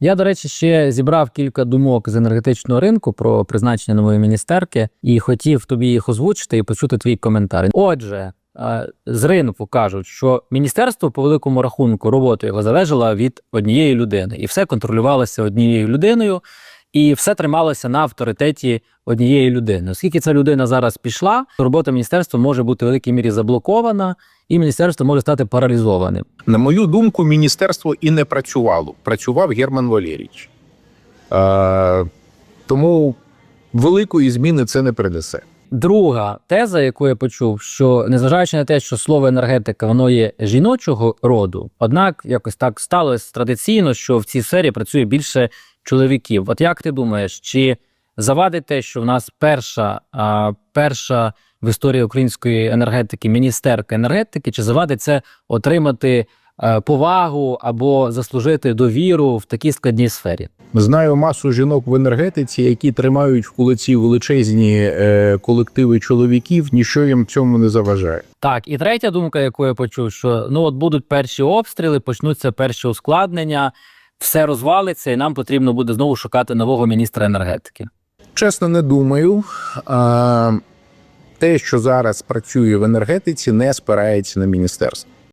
Я, до речі, ще зібрав кілька думок з енергетичного ринку про призначення нової міністерки і хотів тобі їх озвучити і почути твій коментар. Отже, е, з ринку кажуть, що міністерство по великому рахунку роботи його залежало від однієї людини, і все контролювалося однією людиною, і все трималося на авторитеті однієї людини. Оскільки ця людина зараз пішла, то робота міністерства може бути в великій мірі заблокована, і міністерство може стати паралізованим. На мою думку, міністерство і не працювало. Працював Герман Валерійович. Е, тому великої зміни це не принесе. Друга теза, яку я почув, що незважаючи на те, що слово енергетика воно є жіночого роду, однак якось так сталося традиційно, що в цій сфері працює більше чоловіків. От як ти думаєш, чи завадить те, що в нас перша, а, перша в історії української енергетики міністерка енергетики, чи завадить це отримати е, повагу або заслужити довіру в такій складній сфері? Знаю масу жінок в енергетиці, які тримають в кулаці величезні е, колективи чоловіків, ніщо їм цьому не заважає. Так, і третя думка, яку я почув, що ну от будуть перші обстріли, почнуться перші ускладнення, все розвалиться, і нам потрібно буде знову шукати нового міністра енергетики. Чесно, не думаю. Те, що зараз працює в енергетиці, не спирається на міністерство.